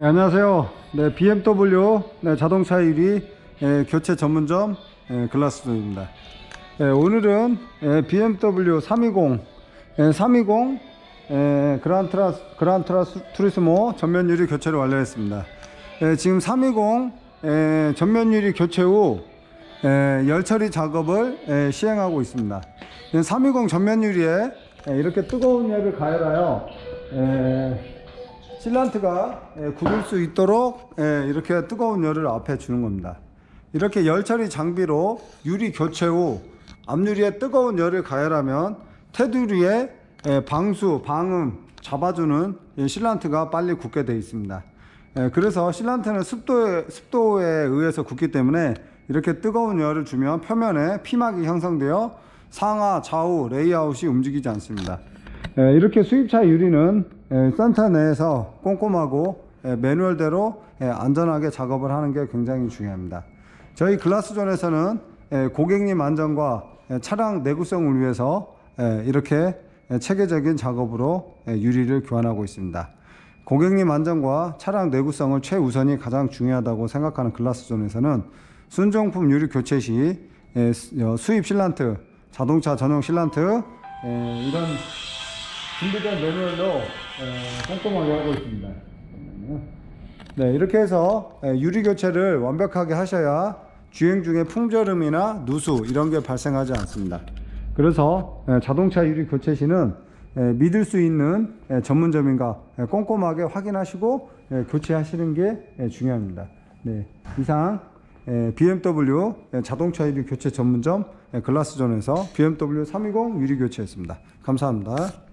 네, 안녕하세요. 네, BMW 네, 자동차 1위 예, 교체 전문점 예, 글라스존입니다. 예, 오늘은 예, BMW 320, 예, 320 예, 그란트라 그란트라 수- 투리스모 전면 유리 교체를 완료했습니다. 예, 지금 320 예, 전면 유리 교체 후 예, 열 처리 작업을 예, 시행하고 있습니다. 320 전면 유리에 예, 이렇게 뜨거운 열을 가열하여 예, 실란트가 예, 굳을 수 있도록 예, 이렇게 뜨거운 열을 앞에 주는 겁니다. 이렇게 열 처리 장비로 유리 교체 후 앞유리에 뜨거운 열을 가열하면 테두리에 예, 방수, 방음 잡아주는 이 실란트가 빨리 굳게 되어 있습니다. 예, 그래서 실란트는 습도에, 습도에 의해서 굳기 때문에 이렇게 뜨거운 열을 주면 표면에 피막이 형성되어 상하, 좌우, 레이아웃이 움직이지 않습니다. 예, 이렇게 수입차 유리는 예, 센터 내에서 꼼꼼하고 예, 매뉴얼대로 예, 안전하게 작업을 하는 게 굉장히 중요합니다. 저희 글라스존에서는 예, 고객님 안전과 예, 차량 내구성을 위해서 예, 이렇게 예, 체계적인 작업으로 예, 유리를 교환하고 있습니다. 고객님 안전과 차량 내구성을 최우선이 가장 중요하다고 생각하는 글라스존에서는 순정품 유리 교체 시 예, 수- 어, 수입 실란트, 자동차 전용 실란트 예, 이런 준비된 매뉴얼로 에, 꼼꼼하게 하고 있습니다. 네, 이렇게 해서 에, 유리 교체를 완벽하게 하셔야 주행 중에 풍절음이나 누수 이런 게 발생하지 않습니다. 그래서 에, 자동차 유리 교체 시는 에, 믿을 수 있는 에, 전문점인가 에, 꼼꼼하게 확인하시고 에, 교체하시는 게 에, 중요합니다. 네, 이상 에, BMW 에, 자동차 유리 교체 전문점 에, 글라스존에서 BMW 320 유리 교체였습니다. 감사합니다.